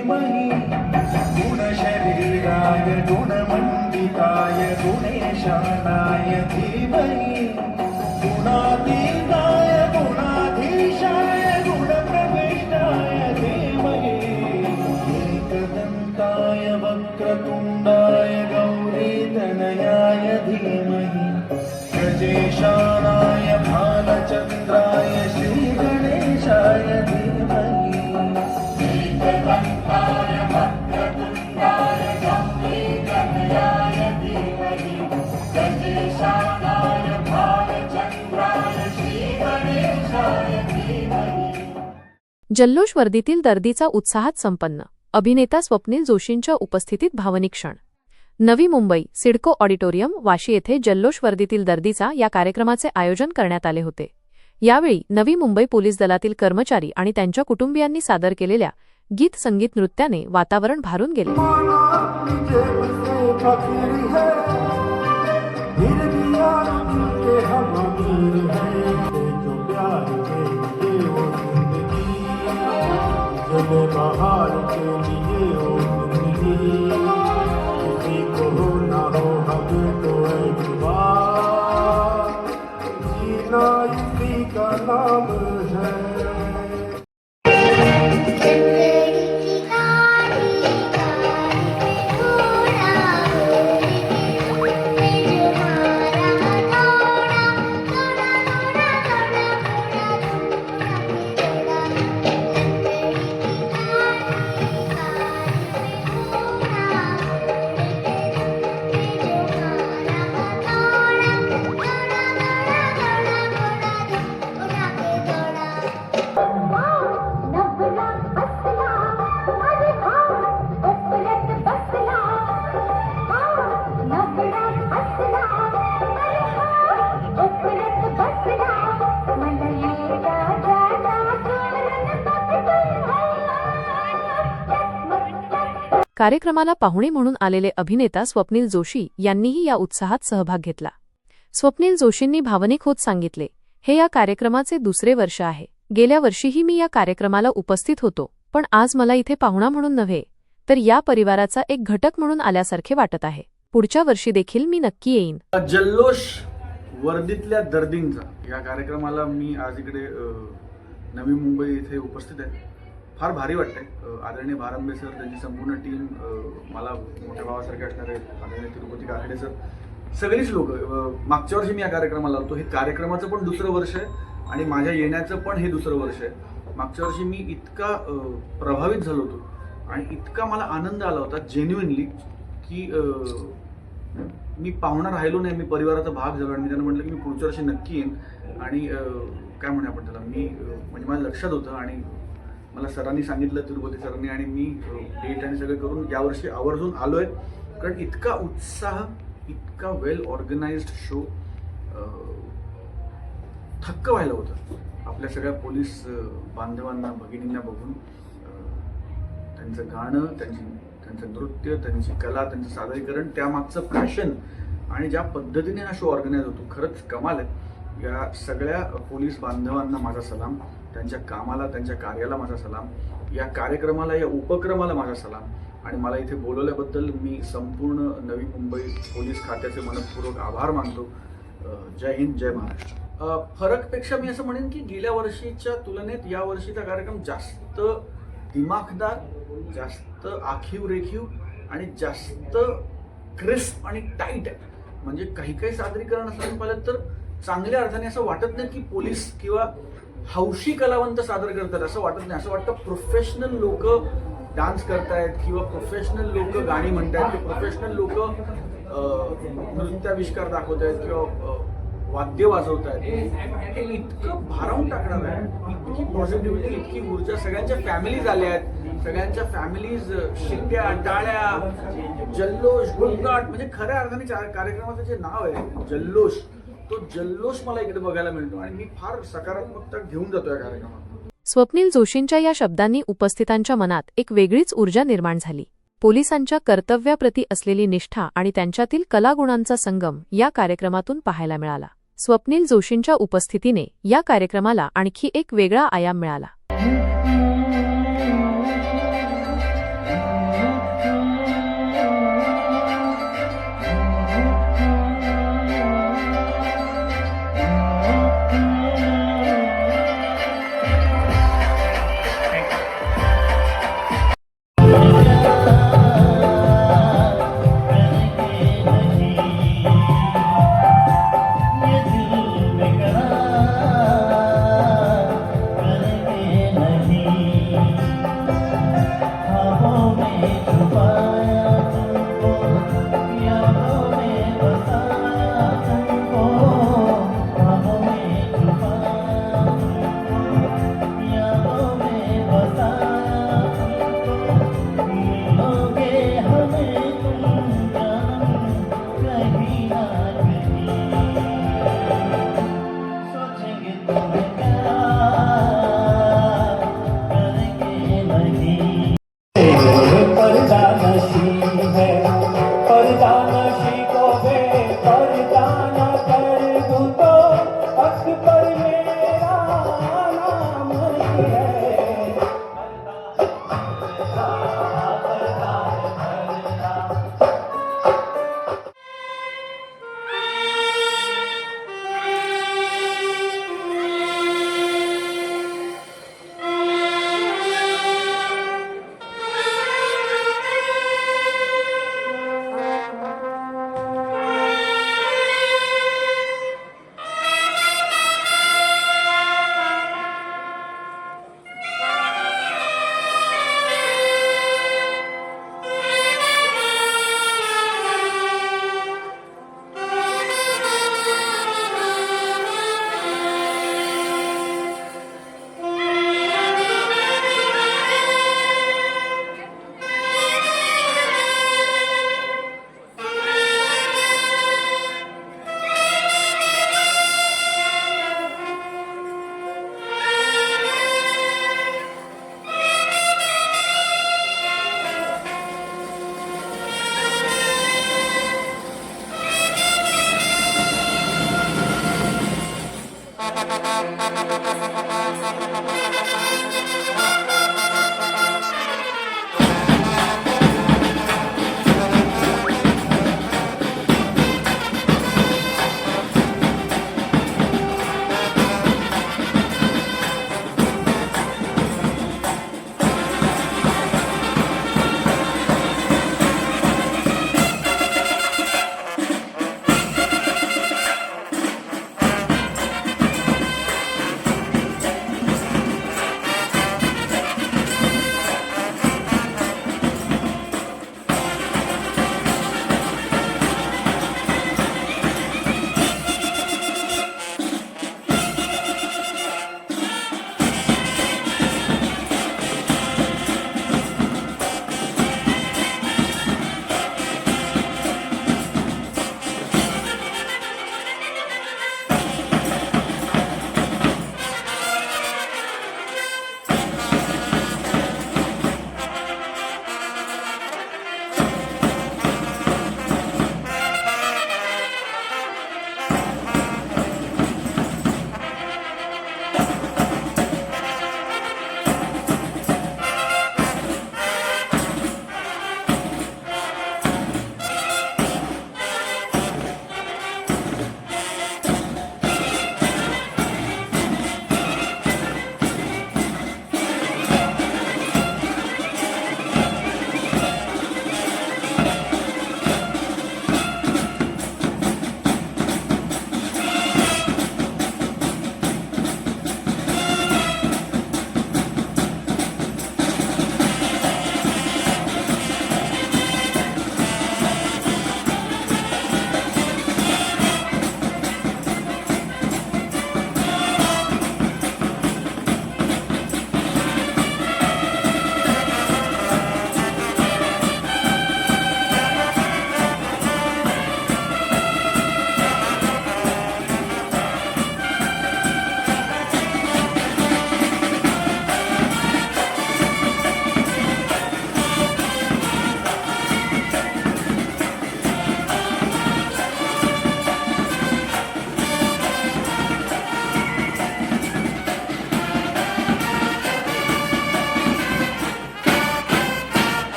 गणेशाय धीमहि गुणशरीराय गुणमण्डिताय गुणेशानाय धीमहि जल्लोष वर्दीतील दर्दीचा उत्साहात संपन्न. अभिनेता स्वप्नील जोशींच्या उपस्थितीत भावनिक क्षण. नवी मुंबई सिडको ऑडिटोरियम वाशी येथे जल्लोष वर्दीतील दर्दीचा या कार्यक्रमाचे आयोजन करण्यात आले होते. यावेळी नवी मुंबई पोलीस दलातील कर्मचारी आणि त्यांच्या कुटुंबियांनी सादर केलेल्या गीत संगीत नृत्याने वातावरण भारून गेले. कार्यक्रमाला पाहुणे म्हणून आलेले अभिनेता स्वप्नील जोशी यांनीही या उत्साहात सहभाग घेतला. स्वप्नील जोशींनी भावनिक होत सांगितले हे या कार्यक्रमाचे दुसरे वर्ष आहे. गेल्या वर्षीही मी या कार्यक्रमाला उपस्थित होतो पण आज मला इथे पाहुणा म्हणून नव्हे तर या परिवाराचा एक घटक म्हणून आल्यासारखे वाटत आहे. पुढच्या वर्षी देखील मी नक्की येईन. जल्लोष वर्दीतल्या दर्दींचा. या कार्यक्रमाला मी आज इकडे नवी मुंबई इथे उपस्थित आहे. फार भारी वाटतंय. आदरणीय भारंबे सर त्यांची संपूर्ण टीम मला मोठ्या भावासारखे असणारे आदरणीय तिरुपती काकडे सर. सगळीच लोक मागच्या वर्षी मी या कार्यक्रमाला होतो. हे कार्यक्रमाचं पण दुसरं वर्ष आहे आणि माझ्या येण्याचं पण हे दुसरं वर्ष आहे. मागच्या वर्षी मी इतका प्रभावित झालो होतो आणि इतका मला आनंद आला होता जेन्युइनली की मी पाहुणा राहिलो नाही मी परिवाराचा भाग झालो आणि मी त्यांना म्हटलं की मी पुढच्या वर्षी नक्की येईन. आणि काय म्हणूया आपण त्याला? मी म्हणजे माझ्या लक्षात होतं आणि मला सरांनी सांगितलं तिरुपती सरांनी आणि मी डेट आणि सगळं करून यावर्षी आवर्जून आलो आहे कारण इतका उत्साह इतका वेल ऑर्गनाइज्ड शो थक्क व्हायला होतं. आपल्या सगळ्या पोलीस बांधवांना भगिनींना बघून त्यांचं गाणं त्यांची त्यांचं नृत्य त्यांची कला त्यांचं सादरीकरण त्यामागचं पॅशन आणि ज्या पद्धतीने हा शो ऑर्गनाईज होतो खरंच कमाल आहे. या सगळ्या पोलीस बांधवांना माझा सलाम. त्यांच्या कामाला त्यांच्या कार्याला माझा सलाम. या कार्यक्रमाला या उपक्रमाला माझा सलाम. आणि मला इथे बोलवल्याबद्दल मी संपूर्ण नवी मुंबई पोलीस खात्याचे मनपूर्वक आभार मानतो. जय हिंद जय महाराष्ट्र. फरकपेक्षा मी असं म्हणेन की गेल्या वर्षीच्या तुलनेत या वर्षीचा कार्यक्रम जास्त दिमाखदार जास्त आखीव रेखीव आणि जास्त क्रिस्प आणि टाईट आहे. म्हणजे काही काही सादरीकरण असं पाहिलं तर चांगल्या अर्थाने असं वाटत नाही की पोलीस किंवा हौशी कलावंत सादर करतात असं वाटत नाही. असं वाटतं प्रोफेशनल लोक डान्स करतायत किंवा प्रोफेशनल लोक गाणी म्हणतायत किंवा प्रोफेशनल लोक नृत्याविष्कार दाखवत आहेत किंवा वाद्य वाजवत आहेत हे इतकं भारावून टाकणार आहे. इतकी पॉझिटिव्हिटी इतकी ऊर्जा सगळ्यांच्या फॅमिलीज आल्या आहेत. सगळ्यांच्या फॅमिलीज शिट्ट्या टाळ्या जल्लोष गोंगाट म्हणजे खऱ्या अर्थाने कार्यक्रमाचं जे नाव आहे जल्लोष तो जल्लोष मला इकडे बघायला मिळतो आणि मी फार सकारात्मकता घेऊन जातो या कार्यक्रमात. स्वप्नील जोशींच्या या शब्दांनी उपस्थितांच्या मनात एक वेगळीच ऊर्जा निर्माण झाली. पोलिसांच्या कर्तव्याप्रती असलेली निष्ठा आणि त्यांच्यातील कलागुणांचा संगम या कार्यक्रमातून पाहायला मिळाला. स्वप्नील जोशींच्या उपस्थितीने या कार्यक्रमाला आणखी एक वेगळा आयाम मिळाला. Thank you.